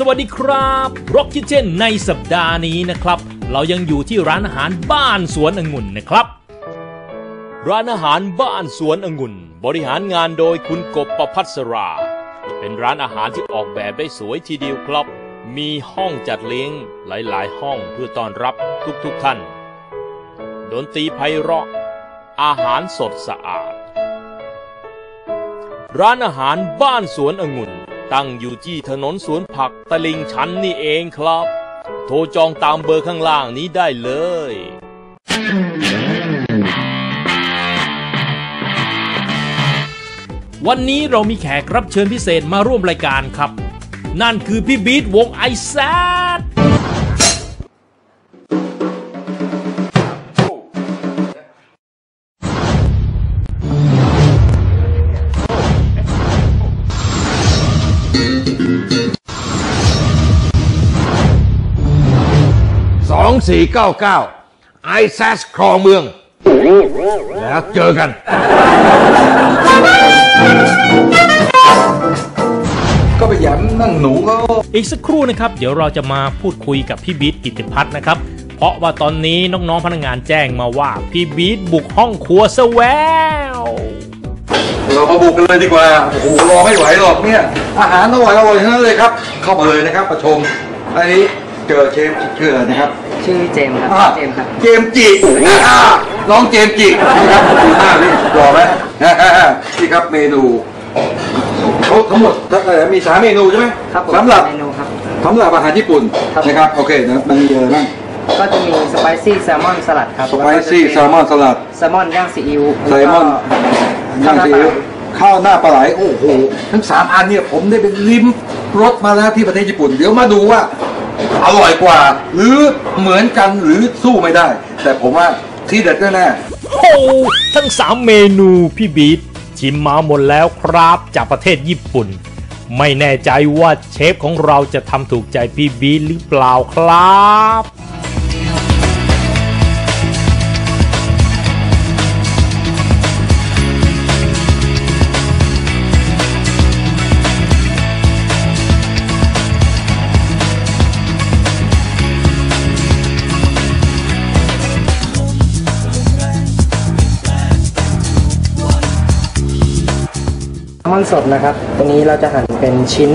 สวัสดีครับร็อกคิเช่นในสัปดาห์นี้นะครับ เรายังอยู่ที่ร้านอาหารบ้านสวนองุ่นนะครับ ร้านอาหารบ้านสวนองุ่น บริหารงานโดยคุณกบประพัสรา เป็นร้านอาหารที่ออกแบบได้สวยทีเดียวครับ มีห้องจัดเลี้ยงหลาย ๆ ห้องเพื่อต้อนรับทุกๆท่านดนตรีไพเราะ อาหารสดสะอาด ร้านอาหารบ้านสวนองุ่น ตั้งอยู่ที่ถนนสวนผักตลิ่งชันนี่เองครับ โทรจองตามเบอร์ข้างล่างนี้ได้เลยวันนี้เรามีแขกรับเชิญพิเศษมาร่วมรายการครับ นั่นคือพี่บีทวงไอแซด สองสี่เก้าเก้าไอแซสครองเมือง แล้วเจอกันก็ไปแย้มนั่งหนูเขาอีกสักครู่นะครับ เดี๋ยวเราจะมาพูดคุยกับพี่บีทกิติพัฒน์นะครับ เพราะว่าตอนนี้น้องๆพนักงานแจ้งมาว่าพี่บีทบุกห้องครัวซะแววเรามาบุกกันเลยดีกว่าโอ้โหรอไม่ไหวหรอกเนี่ย อาหารอร่อยอร่อยทั้งนั้นเลยครับ เข้ามาเลยนะครับประชมอันนี้ เจอเชฟชื่ออะไรนะครับชื่อเจมส์ครับอ่าเจมส์ครับ เจมส์จิอ่าน้องเจมส์จินะครับดูหน้านี่รอไหมนี่ครับเมนูเขาทั้งหมดทั้งอะไรมีสามเมนูใช่ไหมครับผมสำหรับเมนูครับ สำหรับอาหารญี่ปุ่นครับ นะครับโอเคนะมันมีอะไรบ้างก็จะมีสไปซี่แซลมอนสลัดครับสไปซี่แซลมอนสลัด แซลมอนย่างซีอิ๊วแซลมอนแล้วก็ย่างซีอิ๊วข้าวหน้าปลาไหลโอ้โหทั้งสามอันเนี่ยผมได้เป็นลิ้มรสมาแล้วที่ประเทศญี่ปุ่น เดี๋ยวมาดูว่า อร่อยกว่า หรือเหมือนกันหรือสู้ไม่ได้ แต่ผมว่าที่เด็ดแน่ๆโอ้ทั้งสามเมนูพี่บีทชิมมาหมดแล้วครับ จากประเทศญี่ปุ่น ไม่แน่ใจว่าเชฟของเราจะทำถูกใจพี่บีทหรือเปล่าครับ อนสดนะครับ ตัวนี้เราจะหั่นเป็นชิ้น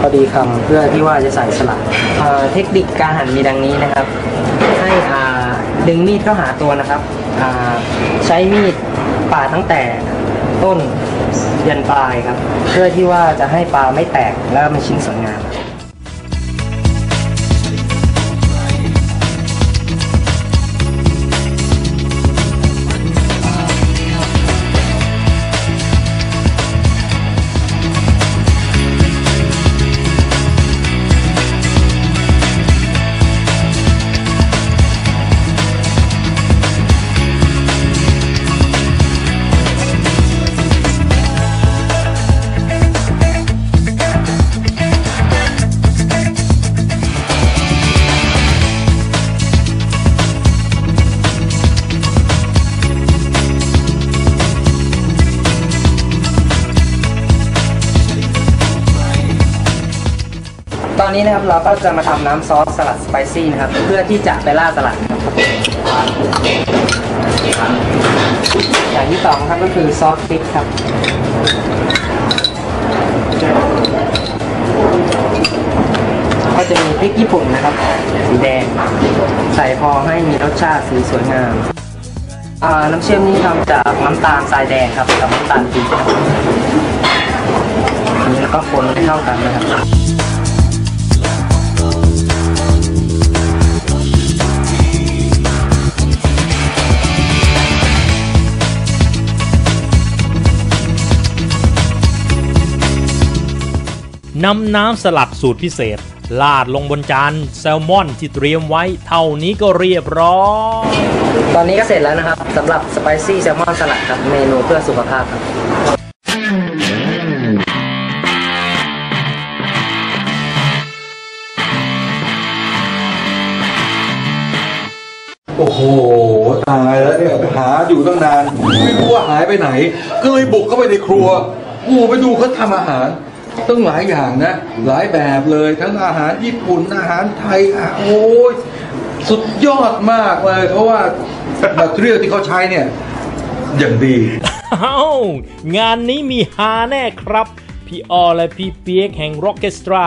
พอดีคำเพื่อที่ว่าจะใส่สลัดเทคนิคการหั่นมีดังนี้นะครับ ให้อ่าดึงมีดเข้าหาตัวนะครับอ่าใช้มีดปาดตั้งแต่ต้นยันปลายครับ เพื่อที่ว่าจะให้ปลาไม่แตกแล้วก็เป็นชิ้นสวยงาม อนนี้นะครับเราก็จะมาทำน้ำซอสสลัดสไปซี่นะครับ เพื่อที่จะไปราสลัดอย่างที่สองครับก็คือซอสพริกครับก็จะมีพริกญี่ปุ่นนะครับ สีแดง ใส่พอให้มีรสชาติสีสวยงามน้ำเชื่อมนี้ทำจากน้ำตาลทรายแดงครับกับน้ำตาลปี๊บครับอันนี้แล้วก็คนให้เข้ากันนะครับ นำน้ำสลัดสูตรพิเศษลาดลงบนจานแซลมอนที่เตรียมไว้เท่านี้ก็เรียบร้อย ตอนนี้ก็เสร็จแล้วนะครับสำหรับสไปซี่แซลมอนสลัดครับเมนูเพื่อสุขภาพครับโอ้โห ตายแล้วเนี่ยหาอยู่ตั้งนาน ไม่รู้ว่าหายไปไหน ก็เลยบุกเข้าไปในครัวโอ้โหไปดูเขาทำอาหาร ต้องหลายอย่างนะ หลายแบบเลยทั้งอาหารญี่ปุ่นอาหารไทยอะโอ้ยสุดยอดมากเลย เพราะว่าแบตเตอรี่ที่เขาใช้เนี่ย อย่างดีอ้างานนี้มีฮาแน่ครับ พี่ออและพี่เปียกแห่งร็อกเกสตรา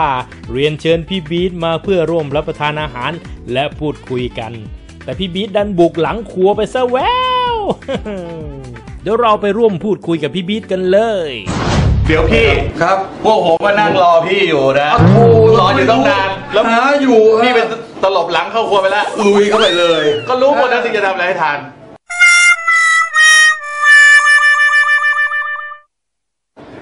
เรียนเชิญพี่บีทมาเพื่อร่วมรับประทานอาหารและพูดคุยกัน แต่พี่บีทดันบุกหลังครัวไปซะแววเดี๋ยวเราไปร่วมพูดคุยกับพี่บีทกันเลย เดี๋ยวพี่ครับพวกผมมานั่งรอพี่อยู่นะอ้าวโธ่รออยู่ต้องนานแล้วหาอยู่พี่เป็นตลบหลังเข้าครัวไปแล้วลุยเข้าไปเลย ก็รู้หมดนะที่จะทำอะไรให้ทาน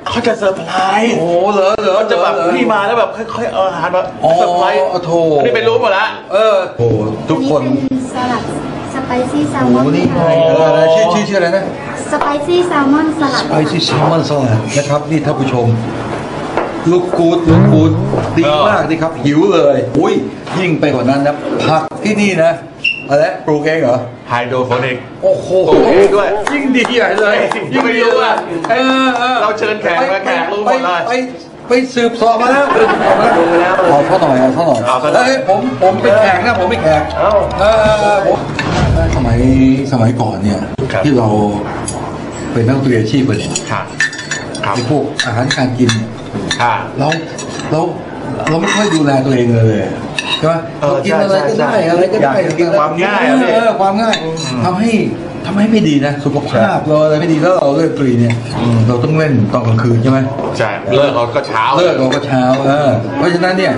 เขาจะเซอร์ไพรส์โอ้โหเหรอเหรอเขาจะแบบเหรอพี่มาแล้วแบบค่อยๆเอาอาหารมาอ๋อเซอร์ไพรส์โถนี่ไปรู้หมดแล้วเออโอ้ทุกคนเป็นสลัดส ไปซี่แซลโอ้มอนนี่ไงเอออะไรชื่อชื่อชื่ออะไรนะสไปซี่แซลมอนสลัดไอซี่แซลมอนสลัดนะครับนี่ท่านผู้ชมลูกกูดลูกกูดดีมากนี่ครับ หิวเลย อุ้ยยิ่งไปกว่านั้นนะผักที่นี่นะอะไรปลูกเองเหรอไฮโดรโฟนิกโอ้โหปลูกเองด้วยยิ่งดีใหญ่เลยยิ่งไม่รู้อะเออออเราเชิญแขกมาแขกรู้หมดเลย ไปไปไปสืบสอบมาแล้วสืบสอบมาแล้วเอาเท่าหน่อยเอาเท่าหน่อยเอาเท่าหน่อย เอ้ยผมผมเป็นแขกนะผมเป็นแขกเออเออเออผมสมัยสมัยก่อนเนี่ยครับ ที่เราเป็นนักเรียนอาชีพกันเนี่ยค่ะครับไอ้พวกอาหารการกินเนี่ยค่ะ เราเรา เราไม่ค่อยดูแลตัวเองเลยใช่ไหมเออเรากินอะไรก็ใช่ได้ใช่อะไรก็ได้อยากกินความง่ายอะพี่ เออความง่ายทำให้ทำให้ไม่ดีนะ สุขภาพเราอะไรไม่ดีแล้วเราเลิกตรีเนี่ยเราต้องเล่นตอนกลางคืนใช่ไหมใช่เลิกเราก็เช้าเลิกเราก็เช้าเออเพราะฉะนั้นเนี่ย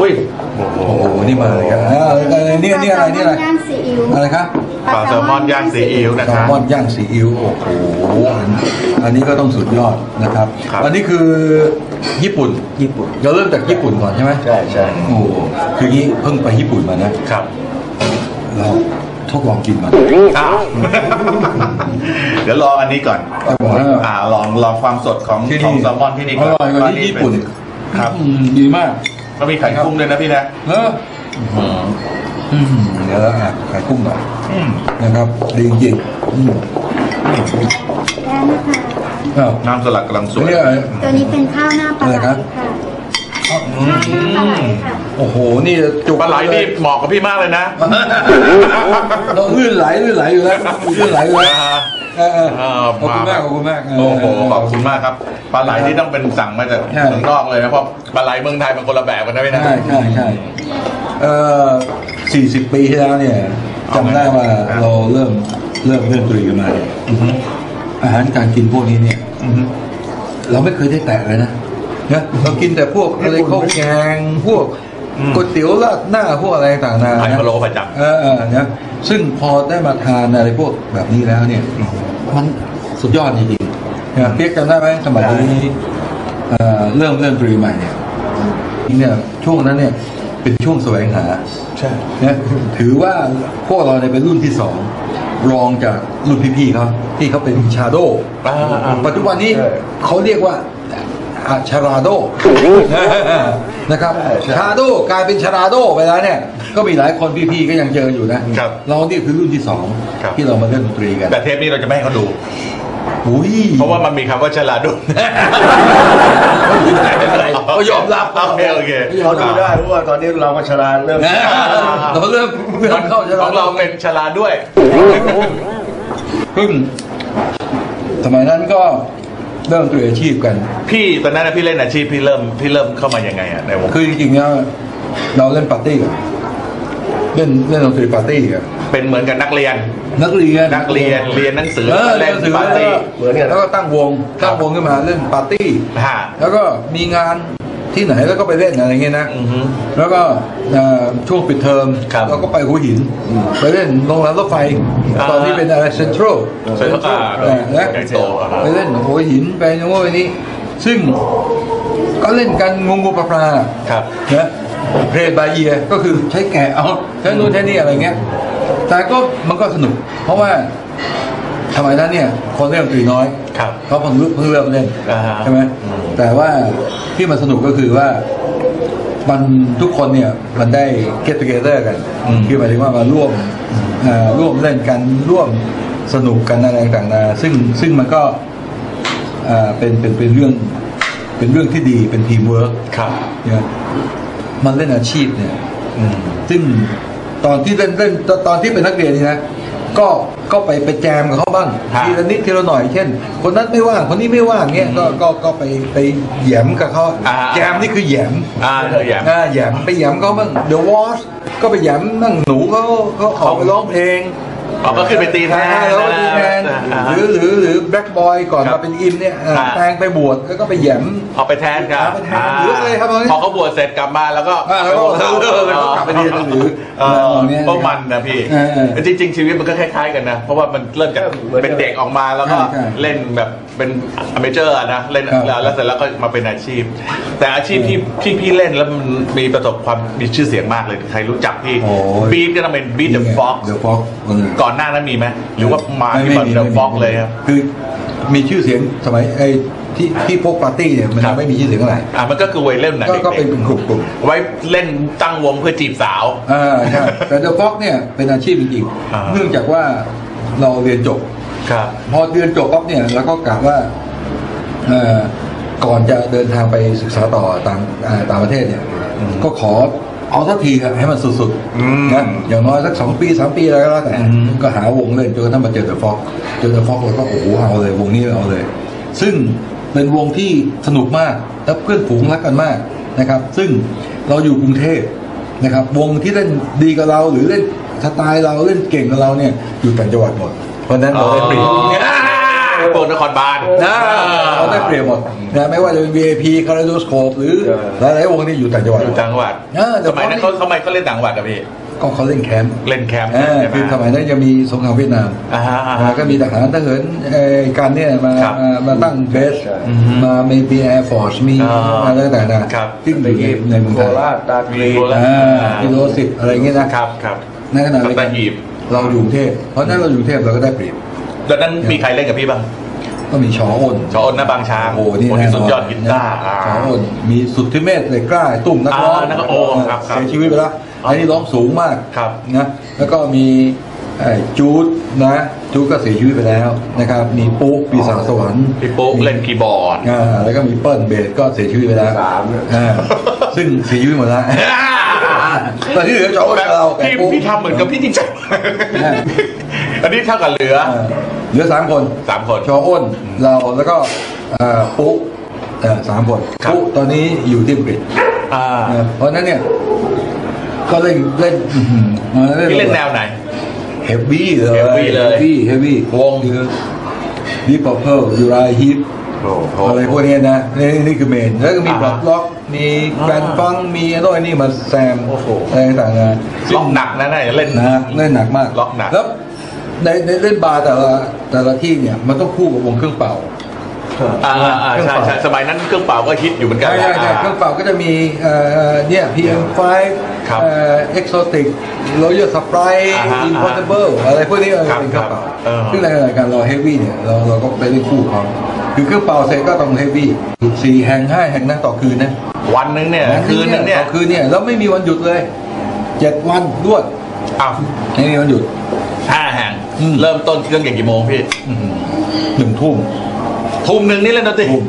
อุ้ยโอ้โหโอ้โหนี่มาเลยครับอ่าอะไรนี่นี่อะไรนี่อะไรย่างซีอิ๊วอะไรครับ ปลาแซลมอนย่างซีอิ๊วนะแซคลรับ มอนย่างซีอิ๊วโอ้โหอันนี้ก็ต้องสุดยอดนะครับครับ อันนี้คือญี่ปุ่นญี่ปุ่นเราเริ่มจากญี่ปุ่นก่อนใช่ไหมใช่ใช่โอ้โหคืองี้เพิ่งไปญี่ปุ่นมานะครับเราทดลองกินมันอ้าวเดี๋ยวรออันนี้ก่อนครับผมอ่าลองลองความสดของที่ของนี่แซลมอนที่นี่อร่อยกว่าที่ญี่ปุ่น ครับอืมดีมากก็มีไข่กุ้งด้วยนะพี่นะเออ อืมเดี๋ยวเราอะไข่กุ้งหน่อยอืมนะครับดีจริงๆอืมแล้วนะคะ อ้าวน้ำสลัดกำลังสวยนี่อะไร ตัวนี้เป็นข้าวหน้าปลาไหลอะไรครับค่ะ โอ้โห นี่จุกปลาไหลนี่เหมาะกับพี่มากเลยนะเราลื่นไหลลื่นไหลอยู่แล้วลื่นไหลอยู่แล้วเออเออเออขอบคุณมากขอบคุณมากเโอ้โหขอบคุณมากครับปลาไหลที่ต้องเป็นสั่งมาจากใช่เมืองนอกเลยนะเพราะปลาไหลเมืองไทยมันคนละแบบกันนะพี่นะใช่ใช่ใช่เอ่อสี่สิบปีที่แล้วเนี่ยจำได้ว่าเราเริ่มเริ่มเริ่มตุยกันมาเนี่ยอาหารการกินพวกนี้เนี่ยอือฮึเราไม่เคยได้แตะเลยนะ นะเรากินแต่พวกอะไรข้าวแกงพวกก๋วยเตี๋ยวราดหน้าพวกอะไรต่างๆนาไข่นะพะโล้ประจำเออเออนะซึ่งพอได้มาทานอะไรพวกแบบนี้แล้วเนี่ย มันสุดยอดจริงๆนะเปียกจำได้ไหมสมัยเอ่อเริ่มเริ่มตรีใหม่เนี่ยเนี่ยช่วงนั้นเนี่ยเป็นช่วงแสวงหาใช่นะถือว่าพวกเราเนี่ยเป็นรุ่นที่สองรองจากรุ่นพี่ๆเขาที่เขาเป็นชาโดอ่าอ่าปัจจุบันนี้ใช่เขาเรียกว่า อาชาราโดนะครับชาโดกลายเป็นชาราโดไปแล้วเนี่ยก็มีหลายคนพี่ๆก็ยังเจออยู่นะครับเรานี่คือรุ่นที่สองครับ ที่เรามาเล่นดนตรีกันแต่เทปนี้เราจะไม่ให้เขาดู อุ้ยเพราะว่ามันมีคำว่าฉลาดดุเขายอมรับโอเคโอเคเขาดูได้เพราะว่าตอนนี้เราก็ชราเริ่มเราเริ่มเริ่มเข้าชาขราองโด เราเป็นฉลาดด้วยเพิ่งสมัยนั้นก็ เริ่มดนตรีอาชีพกัน พี่ตอนนั้นนะพี่เล่นอาชีพพี่เริ่มพี่เริ่มเข้ามายังไงอะในวงคือจริงๆแล้วเราเล่นปาร์ตี้กันเล่นเล่นดนตรีปาร์ตี้กันเป็นเหมือนกับนักเรียน นักเรียนนักเรียนเรียนหนังสือเออเล่นหงสือปาร์ตี้เหมือนกันแล้วก็ตั้งวงตั้งวงขึ้นมาเล่นปาร์ตี้ฮะแล้วก็มีงาน ที่ไหนแล้วก็ไปเล่นอะไรเงี้ยนะอือฮึแล้วก็เอ่อช่วงปิดเทอมครับเราก็ไปหัวหิน ไปเล่นโรงแรมรถไฟอ่าตอนนี้เป็นอะไรเซ็นทรัลเซ็นทรัลอ่านะใหญ่โตอ่าไปเล่นหัวหินไปโน่นไปนี่ซึ่งก็เล่นกันงงๆปลาๆครับนะเพลบายเยียก็คือใช้แกะเอาใช้นู่นใช้นี่อะไรเงี้ยแต่ก็มันก็สนุก เพราะว่า ทำไมนั้นเนี่ยคนเล่นดนตรีน้อยครับเขาเพิ่งเพิ่งเริ่มเล่นอ่าฮะ ใช่ไหมอืมแต่ว่าที่มันสนุกก็คือว่า มันทุกคนเนี่ยมันได้ get together กันคือหมายถึงว่ามาร่วมอ่าร่วมเล่นกันร่วมสนุกกันอะไรต่างๆนาซึ่งซึ่งมันก็อ่าเป็นเป็นเป็นเรื่องเป็นเรื่องที่ดีเป็นทีมเวิร์กครับ เนี่ยมันเล่นอาชีพเนี่ย อืม ซึ่งตอนที่เล่นเล่นตอนตอนที่เป็นนักเรียนนี่นะ ก็ก็ไปไปแจมกับเขาบ้างฮะทีละนิดทีละหน่อยเช่น คนนั้นไม่ว่างคนนี้ไม่ว่างเงี้ยก็ก็ก็ไปไปแหยมกับเขาอ่า แจมนี่คือแหยม อ่าเอออย่าง อ่าแหยมไปแหยมเขาบ้างเดอะวอชก็ไปแหยมนั่งหนูเขาเขาออกไปร้องเพลง อ๋อก็ขึ้นไปตีแทนอ่าแล้วก็ตีแทนอ่าหรือหรือหรือแบล็กบอยก่อนครับมาเป็นอินเนี่ยอ่าอ่าแตงไปบวชแล้วก็ไปแหยมเอาไปแทนครับเอาไปแทนหรืออะไรครับตอนนี้พอเขาบวชเสร็จกลับมาแล้วก็อ่าแล้วก็ไปวงเออแล้วก็กลับไปเรียนหรือเอออะไรอย่างเงี้ยเพราะมันนะพี่เออเออจริง ๆ ชีวิตมันก็คล้ายๆกันนะเพราะว่ามันเริ่มจากเป็นเด็กออกมาแล้วก็ใช่ใช่เล่นแบบเป็นอเมเจอร์นะเล่นครับแล้วแล้วเสร็จแล้วก็มาเป็นอาชีพ แต่อาชีพที่ที่พี่เล่นแล้วมันมีประสบความมีชื่อเสียงมากเลยใครรู้จักพี่โอ้ยบีทก็ต้องเป็นบีทเดอะฟ็อกเดอะฟ็อกก่อนหน้านั้นมีไหมหรือว่ามาที่แบบเดอะฟ็อกเลยครับคือมีชื่อเสียงสมัยไอ้ที่ที่พวกปาร์ตี้เนี่ยมันครับยังไม่มีชื่อเสียงเท่าไหร่อะมันก็คือวัยเล่นนะก็เด็กก็เป็นกลุ่มกลุ่มกลุ่มๆไว้เล่นตั้งวงเพื่อจีบสาวอ่าใช่แต่เดอะฟ็อกเนี่ยเป็นอาชีพจริงอ่าๆเนื่องจากว่าเราเรียนจบครับพอเรียนจบปั๊บเนี่ยเราก็กะว่าเอ่อก่อนจะเดินทางไปศึกษาต่อต่างอ่าต่างประเทศเนี่ยก็ขอ เอาสักทีครับให้มันสุดอืมๆนะอย่างน้อยสักสองปีสามปีอะไรก็แล้วแต่อืมก็หาวงเล่นจนกระทั่งมาเจอเดอะฟ็อกเจอเดอะฟ็อกเราก็โอ้โหเอาเลยวงนี้เอาเลย ซึ่งเป็นวงที่สนุกมากและเพื่อนฝูงรักกันมากนะครับ ซึ่งเราอยู่กรุงเทพนะครับ วงที่เล่นดีกับเราหรือเล่นสไตล์เราเล่นเก่งกับเราเนี่ยอยู่ต่างจังหวัดหมดเพราะฉะนั้นเราได้เปรียบ อ่าโปรดนครบาลนะเราได้เปรียบหมดนะไม่ว่าจะเป็น VIP คาราโดสโคปหรือหลายๆวงที่อยู่ต่างจังหวัดอยู่ต่างจังหวัดเออแต่สมัยนั้นเขาทำไมเขาเล่นต่างจังหวัดอะพี่ก็เขาเล่นแคมป์เล่นแคมป์อ่าใช่ไหมคือสมัยนั้นยังมีสงครามเวียดนามอ่าฮะอ่าอ่าฮะก็มีทหารทหารเอ่อการเนี่ยมาครับมามาตั้งเบสอือฮึมามีมีแอร์ฟอร์สมีอ่าอะไรต่างๆนะครับซึ่งอยู่ในในเมืองโคไทยราชตาคลีโคราชอ่ากิโลสิบอะไรเงี้ยนะครับครับในขณะเดียวสักัตนหีบเราอยู่กรุงเทพเพราะฉะนั้นเราอยู่กรุงเทพเราก็ได้เปรียบ ตอนนั้นมีใครเล่นกับพี่บ้าง ก็มีชออ้นชออ้นนะบางช้างโอ้โหนี่คนแน่ที่นสุอดนยอดกีตาร์อ่าชออ้นมีสุดที่เมธเลยกล้าไอ้ตุ้มนักร้องอ่านักร้องโอ้ครับครับเสียชีวิตไปแล้วอันนี้ร้องสูงมากครับนะแล้วก็มีไอ้จูดนะจูดก็เสียชีวิตไปแล้วนะครับ มีปุ๊กปีศาจสวรรค์พี่โป๊กเล่นคีย์บอร์ดอ่าแล้วก็มีเปิ้ลเบสก็เสียชีวิตไปแล้วสามเนี่ยอ่าซึ่งเสียชีวิตหมดแล้วแต่ที่เหลือชออ้นกับเรากับพี่ปุ๊กพี่ทำเหมือนกับพี่จริงจังใช่ อันนี้เท่ากับเหลืออ่าเหลือสามคนสามคนชออ้นเราแล้วก็อ่าปุ๊กเอ่อสามคนครับปุ๊กตอนนี้อยู่ที่อังกฤษอ่านะเพราะฉะนั้นเนี่ยก็เล่นเล่นอื้อหือพี่เล่นแนวไหนเฮฟวี่เลย heavy เลยเฮฟวี่เฮฟวี่วงคือดิปเปิลยูไรฮิปโอ้โหอะไรพวกเนี้ยนะนี่นี่คือเมน แล้วก็มีอ่าบล็อกล็อก มีแกรนฟังมีโน่นนี่มาแซมโอ้โหอะไรต่างๆนะล็อกหนักนะน่าจะเล่นนะเล่นหนักมากล็อกหนักแล้ว ในในเล่นบาร์แต่ละแต่ละที่เนี่ยมันต้องคู่กับวงเครื่องเป่า อ่าอ่าอ่าเครื่องใช่เป่าใช่สมัยนั้นเครื่องเป่าก็ฮิตอยู่เหมือนกันใช่ใช่ใช่อ่าเครื่องเป่าก็จะมีเอ่อเอ่อเนี่ย PM5 ครับเอ่อ Exotic Royal Sprite อ่าฮะ Impossible อะไรพวกนี้เออครับเป็นเครื่องเป่าครับเออ ซึ่งในรายการเรา Heavy เนี่ยเราเราก็ไปเล่นคู่เขาคือเครื่องเป่าเสร็จก็ต้อง Heavy สี่แห่งห้าแห่งนะต่อคืนนะวันหนึงเนี่ยคืนหนึงเนี่ยต่อคืนเนี่ยแล้วไม่มีวันหยุดเลยเจ็ดวันรวดอ้าวไม่มีวันหยุดห้าแห่ง อืม เริ่มต้นเครื่องอย่างกี่โมงพี่อื้อหือหนึ่งทุ่มทุ่มหนึ่งนี่เล่นดนตรีทุ่ม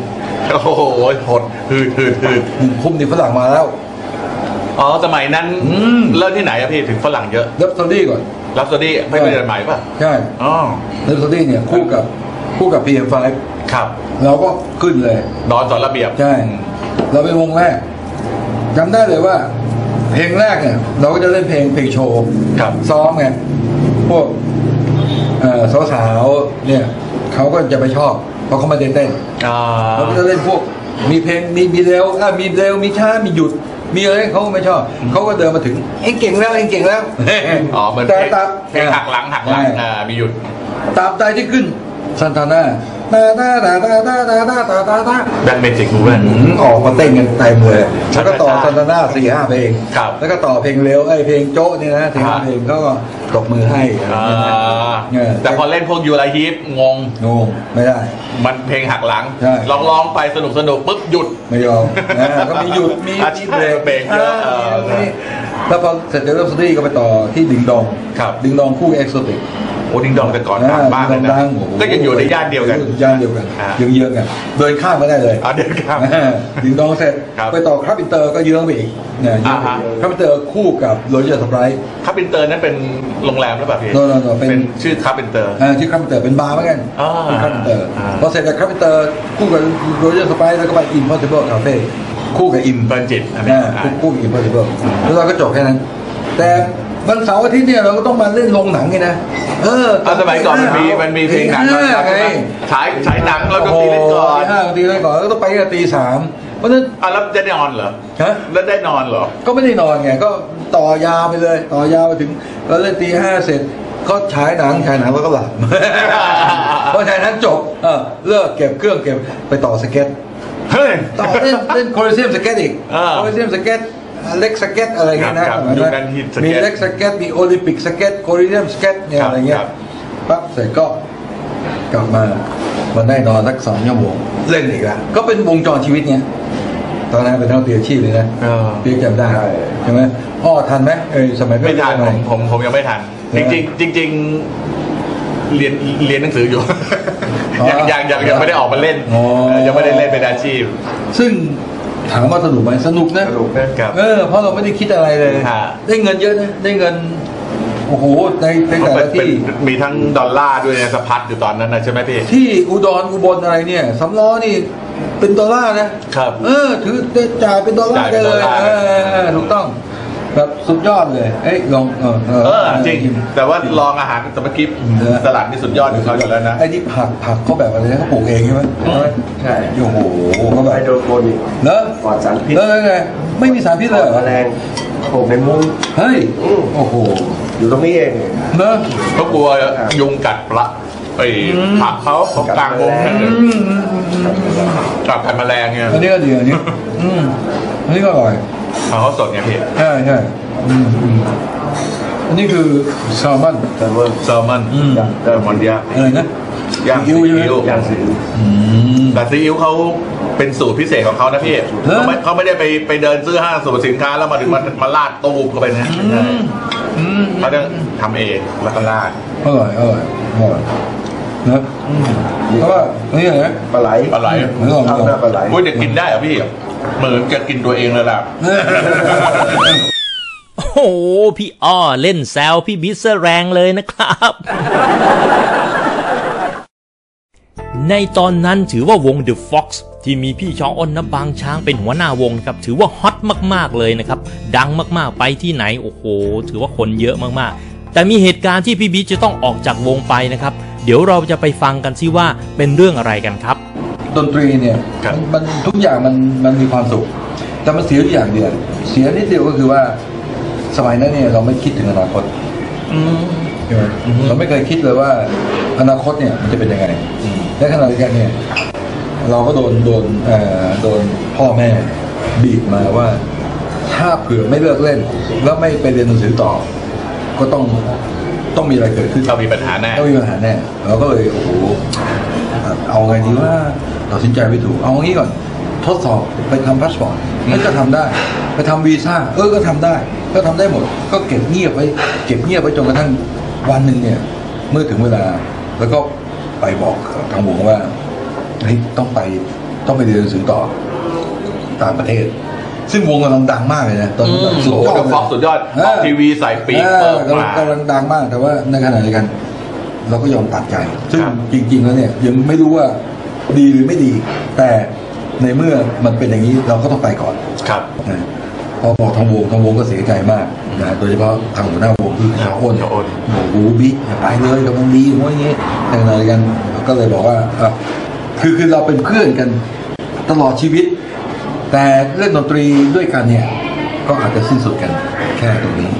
โอ้โหหดหืดหืดหืดหนึ่งทุ่มนี่ฝรั่งมาแล้ว อ๋อสมัยนั้นอืม เริ่มที่ไหนอะพี่ถึงฝรั่งเยอะเลิฟสตอรี่ก่อน รับสวัสดีไม่เป็นใหม่ป่ะใช่อ๋อเลิฟสตอรี่เนี่ยคู่กับคู่กับ PM5 ครับเราก็ขึ้นเลยนอนสอนระเบียบใช่ เราเป็นวงแรกจำได้เลยว่า เพลงแรกเนี่ย เราก็จะเล่นเพลงเพลงโชว์ ครับ ซ้อมไงพวกเอ่อ สาวๆเนี่ยเขาก็จะไปชอบ เพราะเขามาเต้นเต้นอ่าเราก็จะเล่นพวกมีเพลงมีมีเร็วอะมีเร็วมีช้ามีหยุด มีอะไรเขาก็ไม่ชอบเขาก็เดินมาถึงเอ็งเก่งแล้วเอ็งเก่งแล้วอ๋อเหมือนเพแต่ลงตับเพลงหักหลังหักหลังใช่อ่ามีหยุดตามใจที่ขึ้น ซันตาน่าตาตาตาตาตาตาตาตาตาตาแบ็คเมจิกมูเวนออกมาเต้นกันเต็มเลยแล้วก็ต่อซันตาน่าสี่ห้าเพลงครับแล้วก็ต่อเพลงเร็วไอ้เพลงโจ๊ะนี่นะสี่ห้าเพลงก็ตบมือให้แต่พอเล่นพวกยูไลฮิปงงงงไม่ได้ มันเพลงหักหลังใช่ร้องร้องไปสนุกสนุกปุ๊บหยุดไม่ยอมก็มีหยุดมีอะมีใช่เบรกเยอะเออมีแล้วพอเสร็จจากเริ่มสตรีก็ไปต่อที่ดึงดอง ดึงดองคู่เอ็กโซติก โอ้ดิงดองแต่ก่อนดังมากเลยนะดังๆโโหก็ยังอยู่ในย่านเดียวกันย่านเดียวกันอ่ายังเยื้องๆกันเดินข้ามก็ได้เลยเอาเดินข้ามอ่าดิงดองเสร็จครับไปต่อครับอินเตอร์ก็เยื้องไปอีกเนี่ยอ่าฮะครับอินเตอร์คู่กับโรเจอร์สไปร์คาปินเตอร์นั้นเป็นโรงแรมหรือเปล่าพี่โน่นๆๆเป็นเป็นชื่อคาปินเตอร์อ่าที่ครับอินเตอร์เป็นบาร์เหมือนกันอ่าที่ครับอินเตอร์อ่าพอเสร็จจากครับอินเตอร์คู่กับโรเจอร์สไปร์แล้วก็ไปอิมพอสิเบิลคาเฟ่คู่กับอิมเบิร์นจิตอันนี้นะอ่าคู่คู่กับอิมพอสิเบิลแล้วเราก็จบแค่นั้นแต่ วันเสาร์อาทิตย์เนี่ยเราก็ต้องมาเล่นโรงหนังไงนะเออเอาสมัยก่อนมันมีมันมีเพลงหนังตีห้าใช่ไหมไงฉายฉายหนังแล้วก็ตีเล่นก่อนโโหตีห้าตีเล่นก่อนแล้วก็ต้องไปกันตีสามเพราะฉะนั้นอะแล้วจะได้นอนเหรอฮะแล้วได้นอนเหรอ ก็ไม่ได้นอนไงก็ต่อยาวไปเลย ต่อยาวไปถึงเราเล่นตีห้าเสร็จก็ฉายหนังฉายหนังแล้วก็หลับพอฉายหนังจบเออเลิกเก็บเครื่องเก็บไปต่อสเก็ตเฮ้ยต่อเล่นเล่นโคลเซียมสเก็ตอีกอ่าโคลเซียมสเก็ต เล็กสเก็ตอะไรเงี้ยนะครับยุคนั้นฮิตสเก็ตมีเล็กสเก็ตมีโอลิมปิกสเก็ตโคลเซียมสเก็ตเนี่ยครับอะไรเงี้คยรับปั๊บเสร็จก็กลับมามาได้นอนสักสองชั่วโมงเล่นอีกแล้วก็เป็นวงจรชีวิตเนี้ยตอนนั้นเป็นนักดนตรีอาชีพเลยนะเออพี่จำได้ใช่ไหมอ้อทันไหมเอ้ยสมัยไม่ทันเป็ผมไงผมผมยังไม่ทันเหรจอริงๆจริงๆเรียนเรียนหนังสืออยู่อ๋อยังยังยังยังไม่ได้ออกมาเล่นอ๋อเออยังไม่ได้เล่นเป็นอาชีพ ซึ่ง ถามว่าสนุกไหมสนุกนะสนุกนะครับ เออเพราะเราไม่ได้คิดอะไรเลย ฮะ ได้เงินเยอะนะได้เงินโอ้โหในในเพราะแต่เป็นละเป็นที่มีทั้งดอลลาร์ด้วยนะสะพัดอยู่ตอนนั้นนะใช่ไหมพี่ ที่อุดรอุบลอะไรเนี่ยสำล้อนี่เป็นดอลลาร์นะครับเออ ถือได้จ่ายเป็นดอลลาร์จ่ายเป็ได้นเลดอลยลาร์เออเออเออถูกต้อง แบบสุดยอดเลย เอ้ยลองเออเออจริง แต่ว่าลองอาหารแต่เมื่อกี้เออตลาดนี่สุดยอดของเขาอยู่แล้วนะไอ้ที่ผักผักเขาแบบอะไรนะเขาปลูกเองใช่ไหมใช่โอ้โหเขาแบบไฮโดรโปนิกเนอะปลอดสารพิษแล้วไงไม่มีสารพิษเลยเหรอแมลงปลูกในมุ้งเฮ้ยอืมโอ้โหอยู่ตรงนี้เองเนอะเพราะกลัวยุงกัดปลาไอ้ผักเขาเขากลางวง นั่นเลยอืมอืมอืมอืมกัดกันแมลงเนี่ยอันนี้ก็ดีอันนี้อืมอันนี้ก็อร่อยเอาเขาสดไงพี่ใช่ใช่อืมอืมอันนี้คือแซลมอนแต่ว่าแซลมอนอืมแซลมอนย่างอะไรนะย่างซีซีอิ๊วใช่ไหมอิ๊วย่างสีอืมแต่ซีอิ๊วเขาเป็นสูตรพิเศษของเขานะพี่เหรอเขาไม่เขาไม่ได้ไปไปเดินซื้อห้างสรรพสินค้าแล้วมาถึงมามาลาดตูบเข้าไปนะไม่ใช่อืมเขาจะทำเองแล้วก็ลาดอร่อยอร่อยอร่อย นะเพราะว่าอันนี้อะไรนะปลาไหลปลาไหลไม่ต้องไม่ข้าวต้องหน้าปลาไหลอุ้ยเด็กกินได้เหรอพี่เหมือนจะกินตัวเองเลยล่ะโอ้โหพี่อ้อเล่นแซวพี่บิ๊กซะแรงเลยนะครับ ในตอนนั้นถือว่าวง The Fox ที่มีพี่ชองอ้นนบางช้างเป็นหัวหน้าวงครับถือว่าฮอตมากๆเลยนะครับ ดังมากๆไปที่ไหน โอ้โห ถือว่าคนเยอะมากๆ แต่มีเหตุการณ์ที่พี่บิ๊กจะต้องออกจากวงไปนะครับ เดี๋ยวเราจะไปฟังกันซิว่าเป็นเรื่องอะไรกันครับ ดนตรีเนี่ยครับมันมันทุกอย่างมันมันมีความสุข แต่มันเสียอยู่อย่างเดียวเสียนิดเดียวก็คือว่าสมัยนั้นเนี่ยเราไม่คิดถึงอนาคตใช่ไหมเราไม่เคยคิดเลยว่าอนาคตเนี่ยมันจะเป็นยังไงและขณะเดียวกันเนี่ยเราก็โดนโดนเอ่อโดนพ่อแม่บีบมาว่า ถ้าเผื่อไม่เลิกเล่น แล้วไม่ไปเรียนหนังสือต่อ ก็ต้อง ต้องมีอะไรเกิดขึ้นเรามีปัญหาแน่ต้องมีปัญหาแน่เราก็เลยโอ้โหเอาไงดีว่าตัดสินใจไม่ถูกเอางี้ก่อนทดสอบไปทำพาสปอร์ตมันก็ทำได้ ไปทำวีซ่าเออก็ทำได้ ก็ทำได้หมด ก็เก็บเงียบไว้เก็บเงียบไว้จนกระทั่งวันหนึ่งเนี่ย เมื่อถึงเวลา แล้วก็ไปบอกทางวงว่าเฮ้ยต้องไปต้องไปเรียนหนังสือต่อต่างประเทศ ซึ่งวงกำลังดังมากเลยนะตอนนั้นแบบสุดโอ้ยอดโหเลย ฟ็อกสุดยอดออกทีวีใส่ปีกเอเปิอดกำลัมางกำลังดังมากแต่ว่าในขณะเดียวกัน เราก็ยอมตัดใจ ซึ่งครับ จริง ๆ แล้วเนี่ยยังไม่รู้ว่าดีหรือไม่ดี แต่ในเมื่อมันเป็นอย่างนี้เราก็ต้องไปก่อนครับ นะพอบอกทางวงทางวงก็เสียใจมากนะโดยเฉพาะทางหัวหน้าวงคือชาวอ้นชาวอ้น บอกโอ้โหบิ๊กอย่าไปเลยกำลังดีว่าอย่างนี้ในขณะเดียวกันก็เลยบอกว่าอะคือคือเราเป็นเพื่อนกันตลอดชีวิต แต่เล่นดนตรีด้วยกันเนี่ย ก็อาจจะสิ้นสุดกันแค่ตรงนี้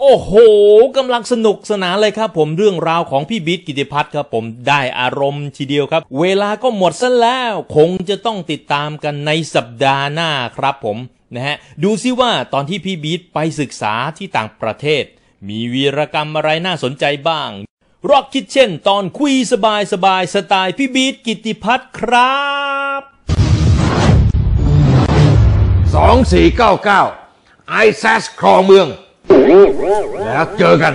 โอ้โหกำลังสนุกสนานเลยครับ ผมเรื่องราวของพี่บิ๊กกิติพัฒน์ครับ ผมได้อารมณ์ทีเดียวครับ เวลาก็หมดซะแล้ว คงจะต้องติดตามกันในสัปดาห์หน้าครับผมนะฮะดูซิว่าตอนที่พี่บิ๊กไปศึกษาที่ต่างประเทศ มีวีรกรรมอะไรน่าสนใจบ้างร็อกคิดเช่น ตอนคุยสบายสบายสไตล์พี่บิ๊กกิติพัฒน์ครับ 2499 ไอแซสครองเมือง แล้วเจอกัน